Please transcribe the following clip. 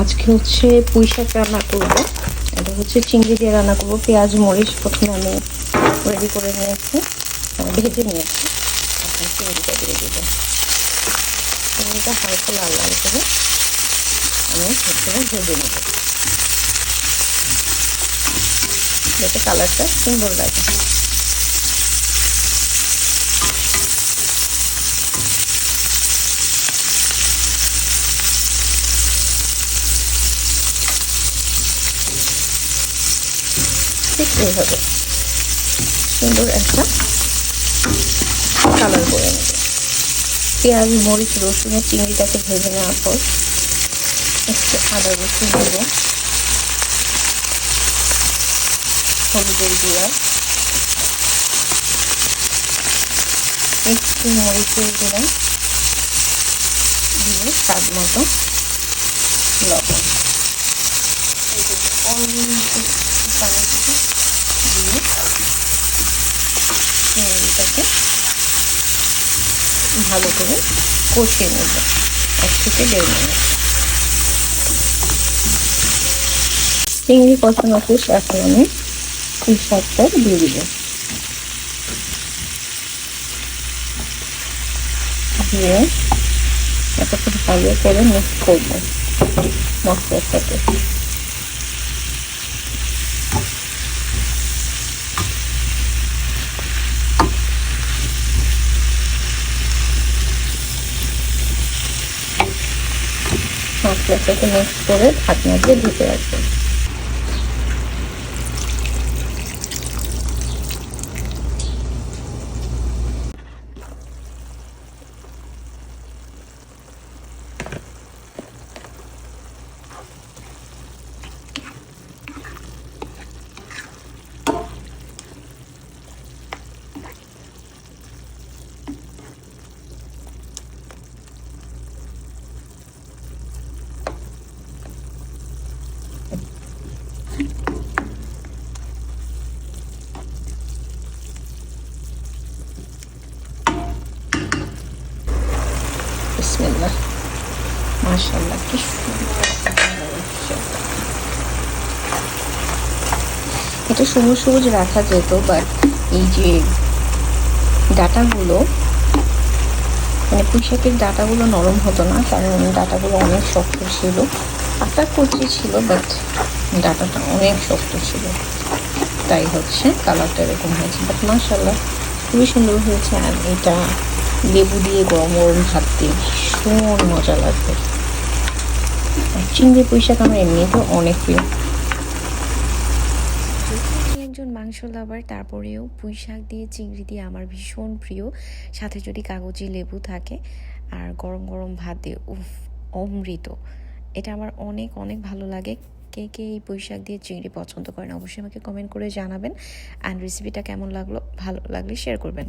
আজকে হচ্ছে পুঁই শাক রান্না করব। এটা হচ্ছে চিংড়ি দিয়ে রান্না করব। পেঁয়াজ, মরিচ প্রথমে আমি রেডি করে নিয়েছি। ভেজে নিয়েছি। এখন চিংড়িটা দিয়ে দেবো। চিংড়িটা হালকা লাল লাল করে আমি প্রথমে ভেজে নেব। যাতে কালারটা সুন্দর লাগে। ঠিক এইভাবে। সুন্দর একটা কালার করে নেব। পেঁয়াজ, মরিচ, রসুনের চিংড়িটাকে ভেজে নেওয়ার পর একটু আদা রসুন দেবো। হলুদের গুঁড়া। একটু মরিচের গুঁড়া দিয়ে স্বাদ মতো লবণ পানি দিয়ে চিংড়িটাকে ভালো করে কষিয়ে নেব। এক থেকে দেড় মিনিট। চিংড়ি কষানো শেষ এখন আমি পুঁই দিয়ে দিব। দিয়ে খুব ভালো করে মিক্স করব মশলার সাথে। মশলার সাথে মিক্স করে ঢাকনা দিয়ে ঢেকে রাখবেন। বিসমিল্লাহ মাশাআল্লাহ কি। এটা সবুজ সবুজ রাখা যেত বাট এই যে ডাটাগুলো মানে পুঁইশাকের ডাটাগুলো নরম হতো না কারণ ডাটাগুলো অনেক শক্ত ছিল পাতা কচি ছিল বাট ডাটাটা অনেক শক্ত ছিল তাই হচ্ছে কালারটা এরকম হয়েছে বাট মাশাল্লাহ খুবই সুন্দর হয়েছে আর এটা লেবু দিয়ে গরম গরম ভাত দিয়ে ভীষণ মজা লাগবে। চিংড়ি পুঁইশাক আমার এমনিতেও অনেক প্রিয়। একজন মাংস লাভার তারপরেও পুঁই শাক দিয়ে চিংড়ি দিয়ে আমার ভীষণ প্রিয়। সাথে যদি কাগজি লেবু থাকে আর গরম গরম ভাত দিয়ে, উফ, অমৃত। এটা আমার অনেক অনেক ভালো লাগে। কে কে এই পুঁই শাক দিয়ে চিংড়ি পছন্দ করেন অবশ্যই আমাকে কমেন্ট করে জানাবেন। অ্যান্ড রেসিপিটা কেমন লাগল, ভালো লাগলে শেয়ার করবেন।